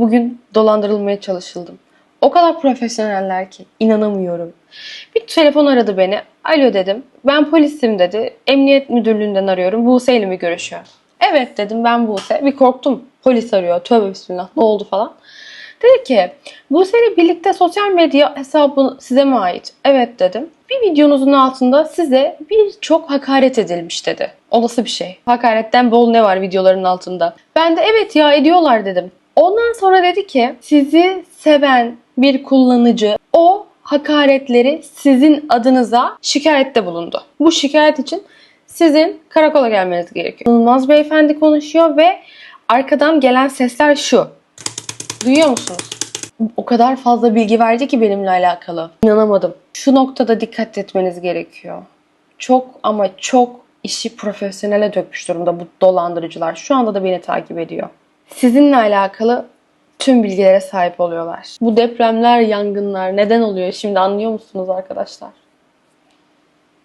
Bugün dolandırılmaya çalışıldım. O kadar profesyoneller ki inanamıyorum. Bir telefon aradı beni. Alo dedim. Ben polisim dedi. Emniyet müdürlüğünden arıyorum. Buse ile mi görüşüyor? Evet dedim ben Buse. Bir korktum. Polis arıyor. Tövbe bismillah ne oldu falan. Dedi ki Buse ile birlikte sosyal medya hesabı size mi ait? Evet dedim. Bir videonuzun altında size birçok hakaret edilmiş dedi. Olası bir şey. Hakaretten bol ne var videoların altında? Ben de evet ya ediyorlar dedim. Ondan sonra dedi ki sizi seven bir kullanıcı o hakaretleri sizin adınıza şikayette bulundu. Bu şikayet için sizin karakola gelmeniz gerekiyor. İnanılmaz beyefendi konuşuyor ve arkadan gelen sesler şu. Duyuyor musunuz? O kadar fazla bilgi verdi ki benimle alakalı. İnanamadım. Şu noktada dikkat etmeniz gerekiyor. Çok ama çok işi profesyonele dökmüş durumda bu dolandırıcılar. Şu anda da beni takip ediyor. Sizinle alakalı tüm bilgilere sahip oluyorlar. Bu depremler, yangınlar neden oluyor şimdi anlıyor musunuz arkadaşlar?